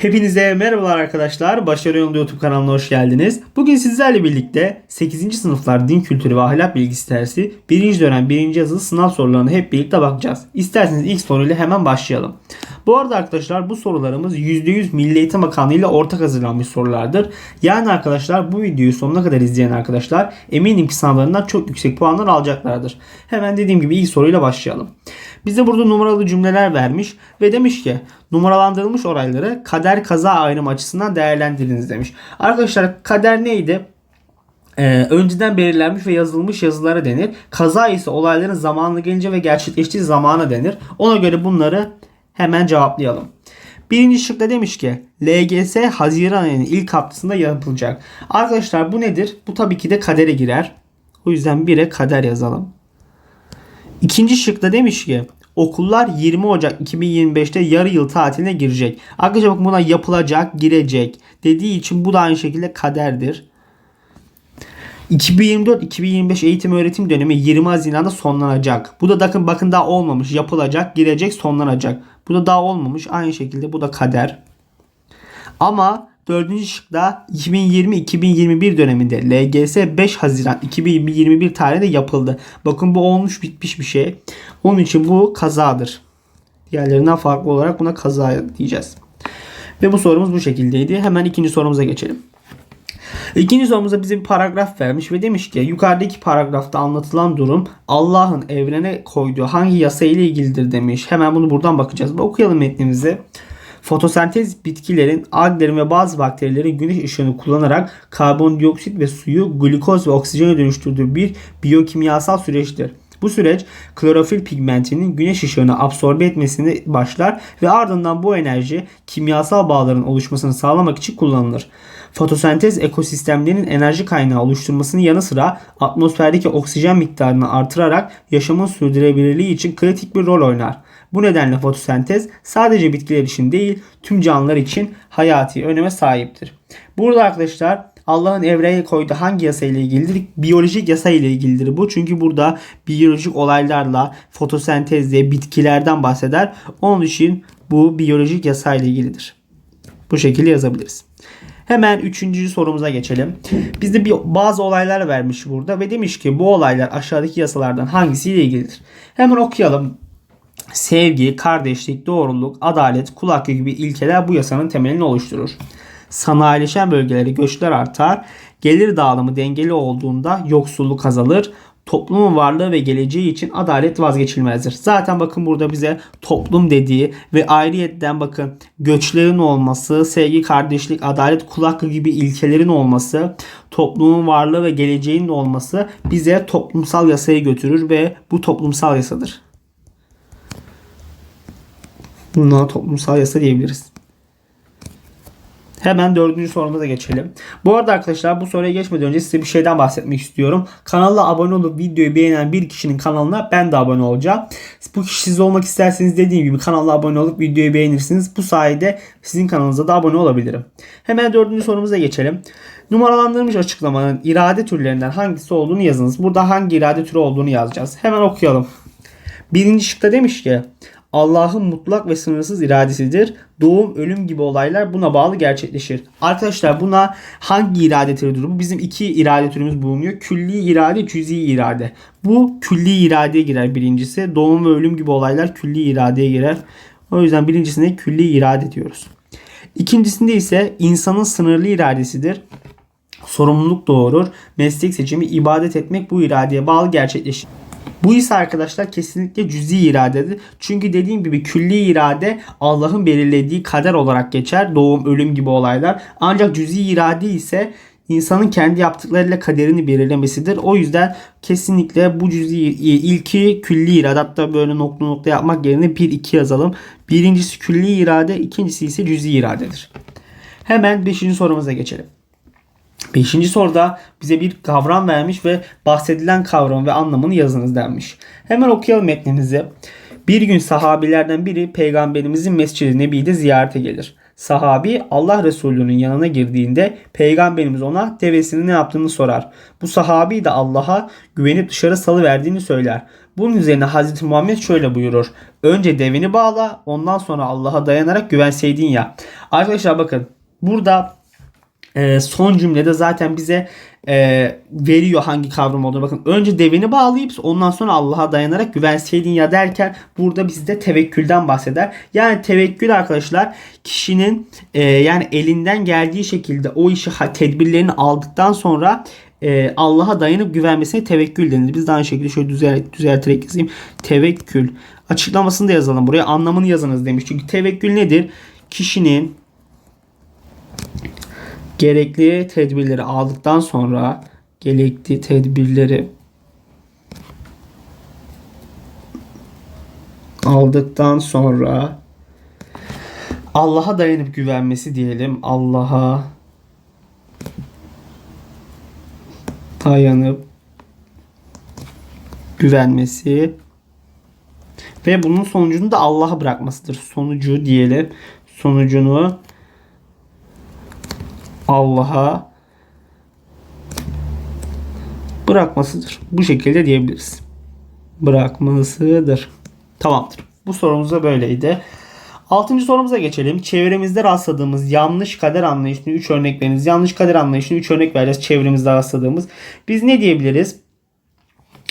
Hepinize merhabalar arkadaşlar. Başarı Yolunda YouTube kanalına hoş geldiniz. Bugün sizlerle birlikte 8. sınıflar din kültürü ve ahlak bilgisi dersi 1. dönem 1. yazılı sınav sorularına hep birlikte bakacağız. İsterseniz ilk soruyla hemen başlayalım. Bu arada arkadaşlar bu sorularımız %100 Milli Eğitim Bakanlığı ile ortak hazırlanmış sorulardır. Yani arkadaşlar bu videoyu sonuna kadar izleyen arkadaşlar eminim ki sınavlarından çok yüksek puanlar alacaklardır. Hemen dediğim gibi ilk soruyla başlayalım. Bize burada numaralı cümleler vermiş ve demiş ki numaralandırılmış olayları kader kaza ayrımı açısından değerlendiriniz demiş. Arkadaşlar kader neydi? Ee, önceden belirlenmiş ve yazılmış yazılara denir. Kaza ise olayların zamanı gelince ve gerçekleştiği zamana denir. Ona göre bunları hemen cevaplayalım. Birinci şıkta demiş ki LGS Haziran ayının ilk haftasında yapılacak. Arkadaşlar bu nedir? Bu tabii ki de kadere girer. O yüzden 1'e kader yazalım. İkinci şıkta demiş ki okullar 20 Ocak 2025'te yarı yıl tatiline girecek. Arkadaşlar bak buna yapılacak, girecek dediği için bu da aynı şekilde kaderdir. 2024-2025 eğitim öğretim dönemi 20 Haziran'da sonlanacak. Bu da bakın bakın daha olmamış. Yapılacak, girecek, sonlanacak. Bu da daha olmamış. Aynı şekilde bu da kader. Ama dördüncü şıkta 2020-2021 döneminde LGS 5 Haziran 2021 tarihinde yapıldı. Bakın bu olmuş bitmiş bir şey. Onun için bu kazadır. Diğerlerinden farklı olarak buna kaza diyeceğiz. Ve bu sorumuz bu şekildeydi. Hemen ikinci sorumuza geçelim. İkinci sorumuzda bize bir paragraf vermiş ve demiş ki yukarıdaki paragrafta anlatılan durum Allah'ın evrene koyduğu hangi yasa ile ilgilidir demiş. Hemen bunu buradan bakacağız. Okuyalım metnimizi. Fotosentez bitkilerin, alglerin ve bazı bakterilerin güneş ışığını kullanarak karbondioksit ve suyu glikoz ve oksijene dönüştürdüğü bir biyokimyasal süreçtir. Bu süreç klorofil pigmentinin güneş ışığını absorbe etmesini başlar ve ardından bu enerji kimyasal bağların oluşmasını sağlamak için kullanılır. Fotosentez ekosistemlerinin enerji kaynağı oluşturmasının yanı sıra atmosferdeki oksijen miktarını artırarak yaşamın sürdürülebilirliği için kritik bir rol oynar. Bu nedenle fotosentez sadece bitkiler için değil tüm canlılar için hayati öneme sahiptir. Burada arkadaşlar Allah'ın evreye koyduğu hangi yasa ile ilgilidir? Biyolojik yasa ile ilgilidir bu. Çünkü burada biyolojik olaylarla fotosentezle bitkilerden bahseder. Onun için bu biyolojik yasa ile ilgilidir. Bu şekilde yazabiliriz. Hemen üçüncü sorumuza geçelim. Bizde bir bazı olaylar vermiş burada ve demiş ki bu olaylar aşağıdaki yasalardan hangisiyle ilgilidir? Hemen okuyalım. Sevgi, kardeşlik, doğruluk, adalet, kul hakkı gibi ilkeler bu yasanın temelini oluşturur. Sanayileşen bölgeleri göçler artar. Gelir dağılımı dengeli olduğunda yoksulluk azalır. Toplumun varlığı ve geleceği için adalet vazgeçilmezdir. Zaten bakın burada bize toplum dediği ve ayrıyetten bakın göçlerin olması, sevgi, kardeşlik, adalet, kul hakkı gibi ilkelerin olması, toplumun varlığı ve geleceğin olması bize toplumsal yasayı götürür ve bu toplumsal yasadır. Buna toplumsal yasa diyebiliriz. Hemen dördüncü sorumuza geçelim. Bu arada arkadaşlar bu soruya geçmeden önce size bir şeyden bahsetmek istiyorum. Kanala abone olup videoyu beğenen bir kişinin kanalına ben de abone olacağım. Bu kişi siz olmak isterseniz dediğim gibi kanala abone olup videoyu beğenirsiniz. Bu sayede sizin kanalınıza da abone olabilirim. Hemen dördüncü sorumuza geçelim. Numaralandırılmış açıklamanın irade türlerinden hangisi olduğunu yazınız. Burada hangi irade türü olduğunu yazacağız. Hemen okuyalım. Birinci şıkta demiş ki Allah'ın mutlak ve sınırsız iradesidir. Doğum, ölüm gibi olaylar buna bağlı gerçekleşir. Arkadaşlar buna hangi irade türüdür? Bu bizim iki irade türümüz bulunuyor. Külli irade, cüzi irade. Bu külli iradeye girer birincisi. Doğum ve ölüm gibi olaylar külli iradeye girer. O yüzden birincisine külli irade diyoruz. İkincisinde ise insanın sınırlı iradesidir. Sorumluluk doğurur. Meslek seçimi, ibadet etmek bu iradeye bağlı gerçekleşir. Bu ise arkadaşlar kesinlikle cüzi iradedir. Çünkü dediğim gibi külli irade Allah'ın belirlediği kader olarak geçer. Doğum, ölüm gibi olaylar. Ancak cüzi irade ise insanın kendi yaptıklarıyla kaderini belirlemesidir. O yüzden kesinlikle bu cüzi ilki külli irade. Hatta böyle nokta nokta yapmak yerine 1-2 yazalım. Birincisi külli irade, ikincisi ise cüzi iradedir. Hemen 5. sorumuza geçelim. Beşinci soruda bize bir kavram vermiş ve bahsedilen kavram ve anlamını yazınız denmiş. Hemen okuyalım metninizi. Bir gün sahabilerden biri peygamberimizin Mescid-i Nebi'de ziyarete gelir. sahabi Allah Resulü'nün yanına girdiğinde peygamberimiz ona devesinin ne yaptığını sorar. Bu sahabi de Allah'a güvenip dışarı salıverdiğini söyler. Bunun üzerine Hazreti Muhammed şöyle buyurur. Önce deveni bağla ondan sonra Allah'a dayanarak güvenseydin ya. Arkadaşlar bakın burada e, son cümlede zaten bize e, veriyor hangi kavram olduğunu. Bakın önce deveni bağlayıp ondan sonra Allah'a dayanarak güvenseydin ya derken burada bizde tevekkülden bahseder. Yani tevekkül arkadaşlar kişinin e, yani elinden geldiği şekilde o işi tedbirlerini aldıktan sonra e, Allah'a dayanıp güvenmesine tevekkül denir. Biz de aynı şekilde şöyle düzelt, düzelterek yazayım. Tevekkül. Açıklamasını da yazalım buraya. Anlamını yazınız demiş. Çünkü tevekkül nedir? Kişinin gerekli tedbirleri aldıktan sonra gerekli tedbirleri aldıktan sonra Allah'a dayanıp güvenmesi diyelim. Allah'a dayanıp güvenmesi ve bunun sonucunu da Allah'a bırakmasıdır. Sonucu diyelim. Sonucunu Allah'a bırakmasıdır. Bu şekilde diyebiliriz. Bırakmasıdır. Tamamdır. Bu sorumuz da böyleydi. Altıncı sorumuza geçelim. Çevremizde rastladığımız yanlış kader anlayışını 3 örnek veriniz. Yanlış kader anlayışını 3 örnek vereceğiz çevremizde rastladığımız. Biz ne diyebiliriz?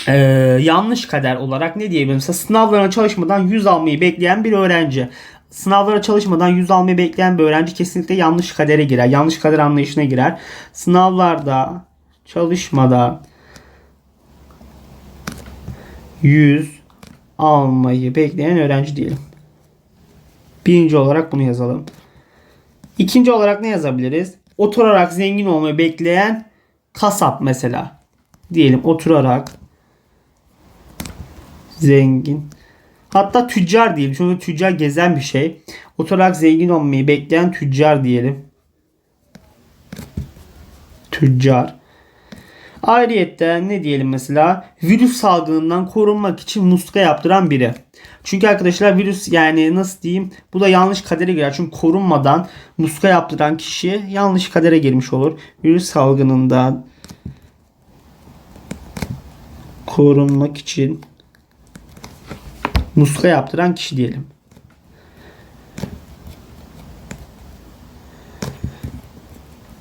Ee, yanlış kader olarak ne diyebiliriz? Mesela sınavlarına çalışmadan 100 almayı bekleyen bir öğrenci. Sınavlara çalışmadan 100 almayı bekleyen bir öğrenci kesinlikle yanlış kadere girer. Yanlış kader anlayışına girer. Sınavlarda çalışmadan 100 almayı bekleyen öğrenci diyelim. Birinci olarak bunu yazalım. İkinci olarak ne yazabiliriz? Oturarak zengin olmayı bekleyen kasap mesela. Diyelim oturarak zengin. Hatta tüccar diyelim. Çünkü tüccar gezen bir şey. Oturarak zengin olmayı bekleyen tüccar diyelim. Tüccar. Ayrıyetten ne diyelim mesela virüs salgınından korunmak için muska yaptıran biri. Çünkü arkadaşlar virüs yani nasıl diyeyim bu da yanlış kadere girer. Çünkü korunmadan muska yaptıran kişi yanlış kadere girmiş olur. Virüs salgınından korunmak için muska yaptıran kişi diyelim.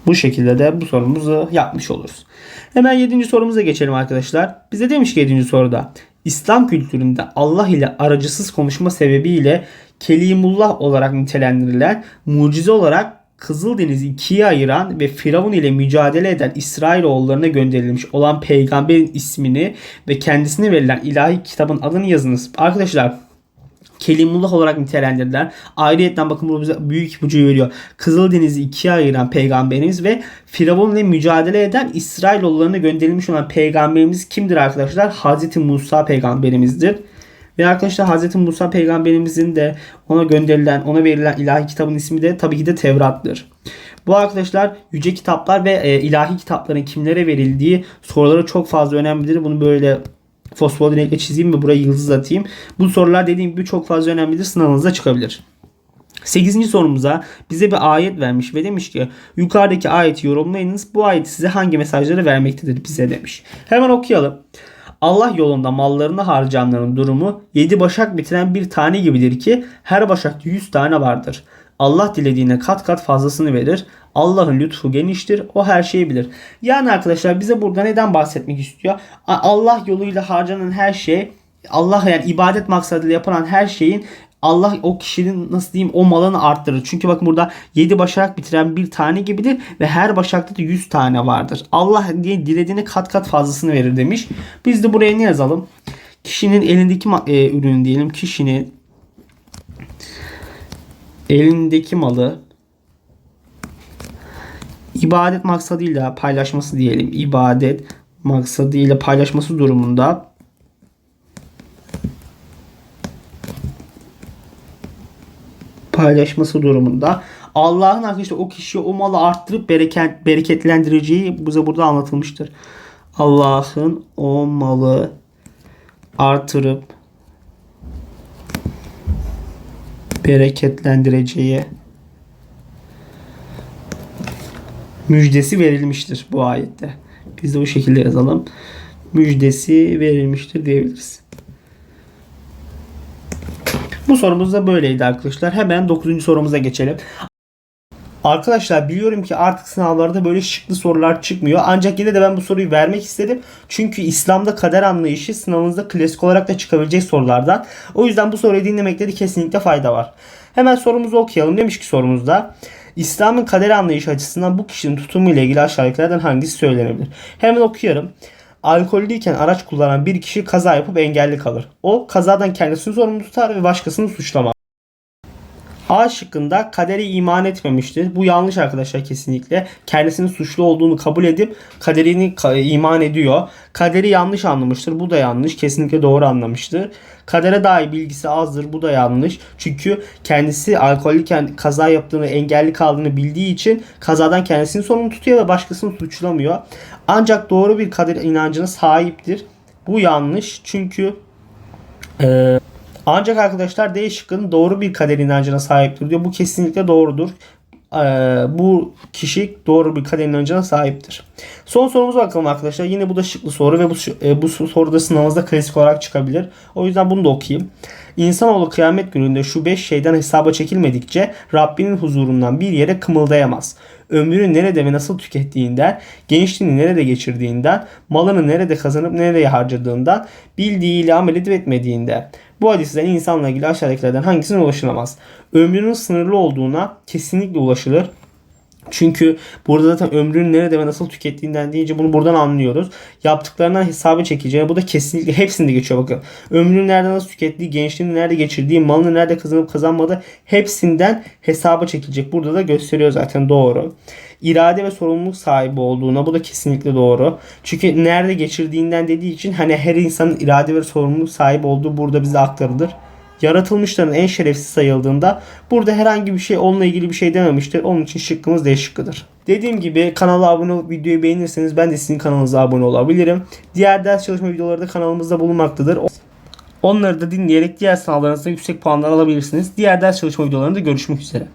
Bu şekilde de bu sorumuzu yapmış oluruz. Hemen 7. sorumuza geçelim arkadaşlar. Bize demiş ki 7. soruda İslam kültüründe Allah ile aracısız konuşma sebebiyle Kelimullah olarak nitelendirilen mucize olarak Kızıldeniz'i ikiye ayıran ve Firavun ile mücadele eden İsrailoğullarına gönderilmiş olan peygamberin ismini ve kendisine verilen ilahi kitabın adını yazınız. Arkadaşlar Kelimullah olarak nitelendirilen ayrıyetten bakın burada bize büyük ipucu veriyor. Kızıldeniz'i ikiye ayıran peygamberimiz ve Firavun ile mücadele eden İsrailoğullarına gönderilmiş olan peygamberimiz kimdir arkadaşlar? Hazreti Musa peygamberimizdir. Ve arkadaşlar Hazreti Musa peygamberimizin de ona gönderilen, ona verilen ilahi kitabın ismi de tabii ki de Tevrat'tır. Bu arkadaşlar yüce kitaplar ve e, ilahi kitapların kimlere verildiği soruları çok fazla önemlidir. Bunu böyle fosfor renkle çizeyim ve buraya yıldız atayım. Bu sorular dediğim gibi çok fazla önemlidir. Sınavınıza çıkabilir. 8. sorumuza bize bir ayet vermiş ve demiş ki yukarıdaki ayeti yorumlayınız. Bu ayet size hangi mesajları vermektedir bize demiş. Hemen okuyalım. Allah yolunda mallarını harcayanların durumu yedi başak bitiren bir tane gibidir ki her başakta yüz tane vardır. Allah dilediğine kat kat fazlasını verir. Allah'ın lütfu geniştir. O her şeyi bilir. Yani arkadaşlar bize burada neden bahsetmek istiyor? Allah yoluyla harcanan her şey Allah yani ibadet maksadıyla yapılan her şeyin Allah o kişinin nasıl diyeyim o malını arttırır. Çünkü bakın burada 7 başak bitiren bir tane gibidir ve her başakta da 100 tane vardır. Allah diye dilediğine kat kat fazlasını verir demiş. Biz de buraya ne yazalım? Kişinin elindeki e, ürün diyelim. Kişinin elindeki malı ibadet maksadıyla paylaşması diyelim. İbadet maksadıyla paylaşması durumunda paylaşması durumunda Allah'ın arkadaşlar o kişiye o malı arttırıp bereket, bereketlendireceği bize burada anlatılmıştır. Allah'ın o malı artırıp bereketlendireceği müjdesi verilmiştir bu ayette. Biz de bu şekilde yazalım. Müjdesi verilmiştir diyebiliriz. Bu sorumuz da böyleydi arkadaşlar. Hemen 9. sorumuza geçelim. Arkadaşlar biliyorum ki artık sınavlarda böyle şıklı sorular çıkmıyor. Ancak yine de ben bu soruyu vermek istedim. Çünkü İslam'da kader anlayışı sınavınızda klasik olarak da çıkabilecek sorulardan. O yüzden bu soruyu dinlemekte de kesinlikle fayda var. Hemen sorumuzu okuyalım. Demiş ki sorumuzda İslam'ın kader anlayışı açısından bu kişinin tutumu ile ilgili aşağıdakilerden hangisi söylenebilir? Hemen okuyorum. Alkollüyken araç kullanan bir kişi kaza yapıp engelli kalır. O kazadan kendisini sorumlu tutar ve başkasını suçlamaz. A şıkkında kaderi iman etmemiştir. Bu yanlış arkadaşlar kesinlikle. Kendisinin suçlu olduğunu kabul edip kaderini ka- iman ediyor. Kaderi yanlış anlamıştır. Bu da yanlış. Kesinlikle doğru anlamıştır. Kadere dair bilgisi azdır. Bu da yanlış. Çünkü kendisi alkollüyken kaza yaptığını, engelli kaldığını bildiği için kazadan kendisini sorumlu tutuyor ve başkasını suçlamıyor. Ancak doğru bir kader inancına sahiptir. Bu yanlış. Çünkü eee ancak arkadaşlar D şıkkının doğru bir kader inancına sahiptir diyor. Bu kesinlikle doğrudur. Ee, bu kişi doğru bir kader inancına sahiptir. Son sorumuza bakalım arkadaşlar. Yine bu da şıklı soru ve bu, e, bu soruda sınavınızda klasik olarak çıkabilir. O yüzden bunu da okuyayım. İnsanoğlu kıyamet gününde şu beş şeyden hesaba çekilmedikçe Rabbinin huzurundan bir yere kımıldayamaz. Ömrünü nerede ve nasıl tükettiğinden, gençliğini nerede geçirdiğinden, malını nerede kazanıp nereye harcadığından, bildiğiyle amel edip etmediğinden. Bu hadisten insanla ilgili aşağıdakilerden hangisine ulaşılamaz? Ömrünün sınırlı olduğuna kesinlikle ulaşılır. Çünkü burada zaten ömrünü nerede ve nasıl tükettiğinden deyince bunu buradan anlıyoruz. Yaptıklarından hesabı çekeceğini bu da kesinlikle hepsinde geçiyor bakın. Ömrünü nerede nasıl tükettiği, gençliğini nerede geçirdiği, malını nerede kazanıp kazanmadığı hepsinden hesaba çekilecek. Burada da gösteriyor zaten doğru. İrade ve sorumluluk sahibi olduğuna bu da kesinlikle doğru. Çünkü nerede geçirdiğinden dediği için hani her insanın irade ve sorumluluk sahibi olduğu burada bize aktarılır yaratılmışların en şerefsiz sayıldığında burada herhangi bir şey onunla ilgili bir şey dememiştir. Onun için şıkkımız D şıkkıdır. Dediğim gibi kanala abone olup videoyu beğenirseniz ben de sizin kanalınıza abone olabilirim. Diğer ders çalışma videoları da kanalımızda bulunmaktadır. Onları da dinleyerek diğer sınavlarınızda yüksek puanlar alabilirsiniz. Diğer ders çalışma videolarında görüşmek üzere.